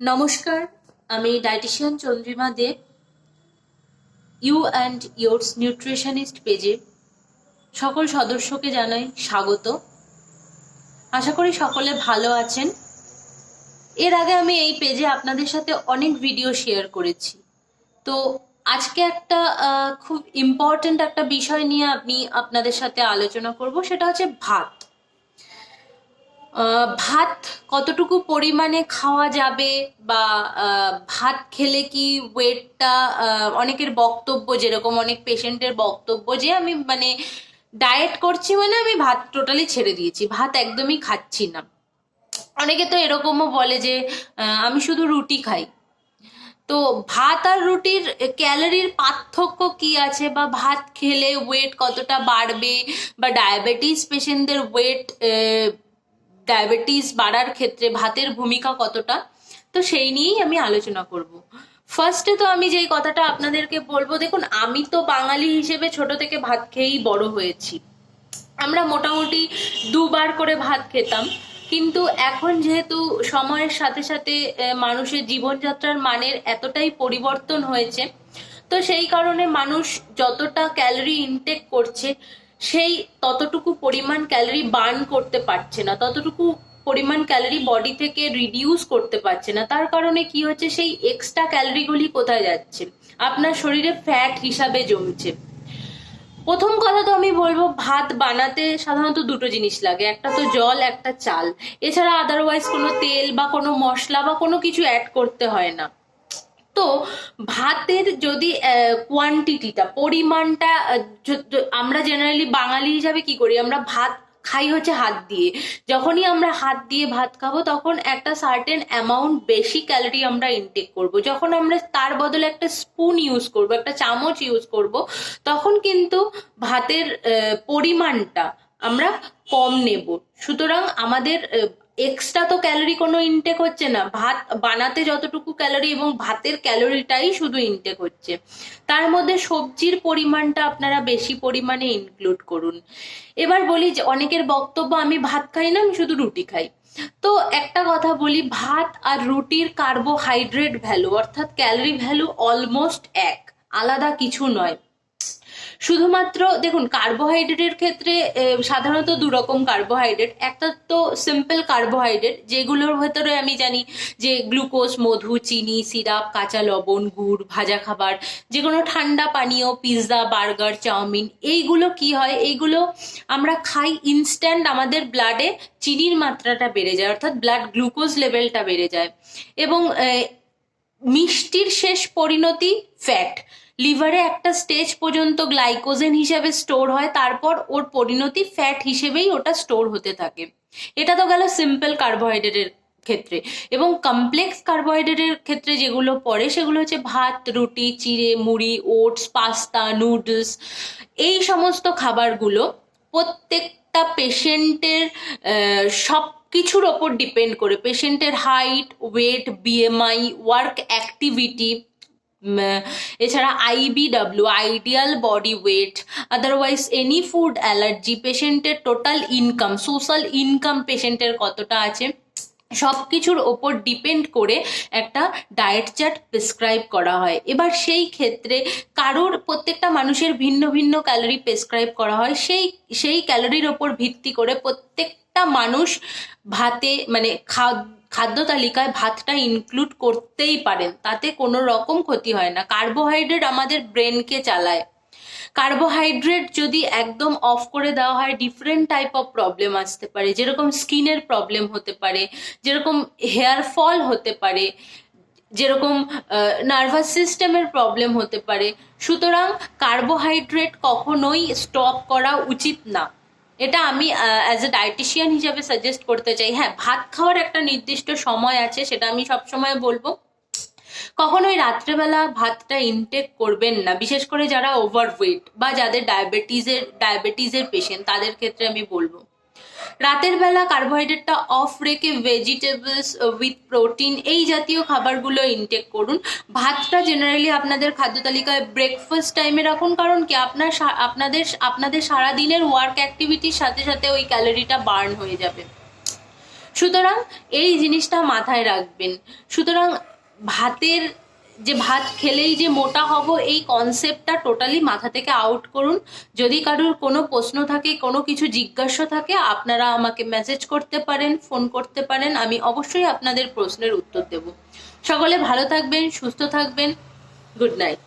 নমস্কার, আমি dietician Chandrima Deb you and yours nutritionist পেজে সকল সদস্যকে জানাই স্বাগত। আশা করি সকলে ভালো আছেন। এর আগে আমি এই পেজে আপনাদের সাথে অনেক ভিডিও শেয়ার করেছি। তো আজকে একটা খুব ইম্পর্ট্যান্ট একটা বিষয় নিয়ে আমি আপনাদের সাথে আলোচনা করব, সেটা হচ্ছে ভাত। ভাত কতটুকু পরিমাণে খাওয়া যাবে বা ভাত খেলে কি ওয়েটটা অনেকের বক্তব্য যেরকম, অনেক পেশেন্টের বক্তব্য যে আমি মানে ডায়েট করছি মানে আমি ভাত টোটালি ছেড়ে দিয়েছি, ভাত একদমই খাচ্ছি না। অনেকে তো এরকমও বলে যে আমি শুধু রুটি খাই। তো ভাত আর রুটির ক্যালোরির পার্থক্য কি আছে বা ভাত খেলে ওয়েট কতটা বাড়বে বা ডায়াবেটিস পেশেন্টদের ওয়েট ডায়াবেটিস বাড়ার ক্ষেত্রে ভাতের ভূমিকা কতটা? তো সেই নিয়েই আমি আলোচনা করব। ফার্স্টে তো আমি যেই কথাটা আপনাদেরকে বলব, দেখুন, আমি তো বাঙালি হিসেবে ছোট থেকে ভাত খেয়েই বড় হয়েছি। আমরা মোটামুটি দুবার করে ভাত খেতাম। কিন্তু এখন যেহেতু সময়ের সাথে সাথে মানুষের জীবনযাত্রার মানের এতটাই পরিবর্তন হয়েছে, তো সেই কারণে মানুষ যতটা ক্যালোরি ইনটেক করছে সেই ততটুকু পরিমাণ ক্যালোরি বার্ন করতে পারছে না, ততটুকু পরিমাণ ক্যালোরি বডি থেকে রিডিউস করতে পারছে না। তার কারণে কি হচ্ছে, সেই এক্সট্রা ক্যালোরিগুলি কোথায় যাচ্ছে? আপনার শরীরে ফ্যাট হিসাবে জমছে। প্রথম কথা তো আমি বলব, ভাত বানাতে সাধারণত দুটো জিনিস লাগে, একটা তো জল, একটা চাল। এছাড়া আদারওয়াইজ কোনো তেল বা কোনো মশলা বা কোনো কিছু অ্যাড করতে হয় না। তো ভাতের যদি কোয়ান্টিটিটা পরিমাণটা আমরা জেনারেলি বাঙালি হিসাবে কি করি? আমরা ভাত খাই হচ্ছে হাত দিয়ে। যখনই আমরা হাত দিয়ে ভাত খাব, তখন একটা সার্টেন অ্যামাউন্ট বেশি ক্যালোরি আমরা ইনটেক করব। যখন আমরা তার বদলে একটা স্পুন ইউজ করব, একটা চামচ ইউজ করব, তখন কিন্তু ভাতের পরিমাণটা আমরা কম নেব। সুতরাং আমাদের এক্সট্রা তো ক্যালোরি কোনো ইনটেক হচ্ছে না। ভাত বানাতে যতটুকু ক্যালোরি এবং ভাতের ক্যালোরিটাই শুধু ইনটেক হচ্ছে। তার মধ্যে সবজির পরিমাণটা আপনারা বেশি পরিমাণে ইনক্লুড করুন। এবার বলি যে, অনেকের বক্তব্য, আমি ভাত খাই না, আমি শুধু রুটি খাই। তো একটা কথা বলি, ভাত আর রুটির কার্বোহাইড্রেট ভ্যালু অর্থাৎ ক্যালোরি ভ্যালু অলমোস্ট এক। আলাদা কিছু নয়। শুধুমাত্র, দেখুন কার্বোহাইড্রেটের ক্ষেত্রে সাধারণত দু রকম কার্বোহাইড্রেট একটা তো সিম্পল কার্বোহাইড্রেট যেগুলোর ভেতরে আমি জানি যে গ্লুকোজ মধু, চিনি সিরাপ কাঁচা লবণ, গুড়, ভাজা খাবার যে কোনো ঠান্ডা পানীয় পিৎজা বার্গার চাউমিন, এইগুলো কি হয়? এইগুলো আমরা খাই ইনস্ট্যান্ট আমাদের ব্লাডে চিনির মাত্রাটা বেড়ে যায়, অর্থাৎ ব্লাড গ্লুকোজ লেভেলটা বেড়ে যায়। এবং মিষ্টির শেষ পরিণতি ফ্যাট লিভারে একটা স্টেজ পর্যন্ত গ্লাইকোজেন হিসেবে স্টোর হয়, তারপর ওর পরিণতি ফ্যাট হিসেবেই ওটা স্টোর হতে থাকে। এটা তো গেল সিম্পল কার্বোহাইড্রেটের ক্ষেত্রে। এবং কমপ্লেক্স কার্বোহাইড্রেটের ক্ষেত্রে যেগুলো পড়ে, সেগুলো হচ্ছে ভাত, রুটি, চিড়ে, মুড়ি ওটস পাস্তা নুডলস এই সমস্ত খাবারগুলো প্রত্যেকটা পেশেন্টের সব কিছুর ওপর ডিপেন্ড করে। পেশেন্টের height weight BMI work activity এছাড়া IBW ideal body weight otherwise any food allergy পেশেন্টের টোটাল ইনকাম সোশ্যাল ইনকাম পেশেন্টের কতটা আছে? সব কিছুর ওপর ডিপেন্ড করে একটা ডায়েট চার্ট প্রেসক্রাইব করা হয়। এবার সেই ক্ষেত্রে কারোর প্রত্যেকটা মানুষের ভিন্ন ভিন্ন ক্যালোরি প্রেসক্রাইব করা হয়। সেই সেই ক্যালোরির ওপর ভিত্তি করে প্রত্যেকটা মানুষ ভাতে মানে খাদ্য খাদ্য তালিকায় ভাতটা ইনক্লুড করতেই পারেন। তাতে কোনো রকম ক্ষতি হয় না। কার্বোহাইড্রেট আমাদের ব্রেনকে চালায়। কার্বোহাইড্রেট যদি একদম অফ করে দেওয়া হয় ডিফারেন্ট টাইপ অফ প্রবলেম আসতে পারে। যেরকম স্কিনের প্রবলেম হতে পারে, যেরকম হেয়ার ফল হতে পারে, যেরকম নার্ভাস সিস্টেমের প্রবলেম হতে পারে। সুতরাং কার্বোহাইড্রেট কখনোই স্টপ করা উচিত না। এটা আমি অ্যাজ এ ডায়েটিশিয়ান হিসাবে সাজেস্ট করতে চাই। হ্যাঁ ভাত খাওয়ার একটা নির্দিষ্ট সময় আছে, সেটা আমি সবসময় বলব। কখনোই রাত্রেবেলা ভাতটা ইনটেক করবেন না। বিশেষ করে যারা ওভারওয়েট বা যাদের ডায়াবেটিসের ডায়াবেটিসের পেশেন্ট তাদের ক্ষেত্রে আমি বলব। রাতের বেলা কার্বোহাইড্রেটটা অফ রেখে ভেজিটেবলস উইথ প্রোটিন এই জাতীয় খাবারগুলো ইনটেক করুন। ভাতটা জেনারেলি আপনাদের খাদ্য তালিকায় ব্রেকফাস্ট টাইমে রাখুন, কারণ কি আপনার আপনাদের আপনাদের সারা দিনের ওয়ার্ক অ্যাক্টিভিটির সাথে সাথে ওই ক্যালোরিটা বার্ন হয়ে যাবে। সুতরাং এই জিনিসটা মাথায় রাখবেন। সুতরাং ভাতের যে ভাত খেলেই যে মোটা হব, এই কনসেপ্টটা টোটালি মাথা থেকে আউট করুন। যদি কারোর কোনো প্রশ্ন থাকে, কোনো কিছু জিজ্ঞাসা থাকে, আপনারা আমাকে মেসেজ করতে পারেন ফোন করতে পারেন, আমি অবশ্যই আপনাদের প্রশ্নের উত্তর দেব। সকলে ভালো থাকবেন, সুস্থ থাকবেন। Good night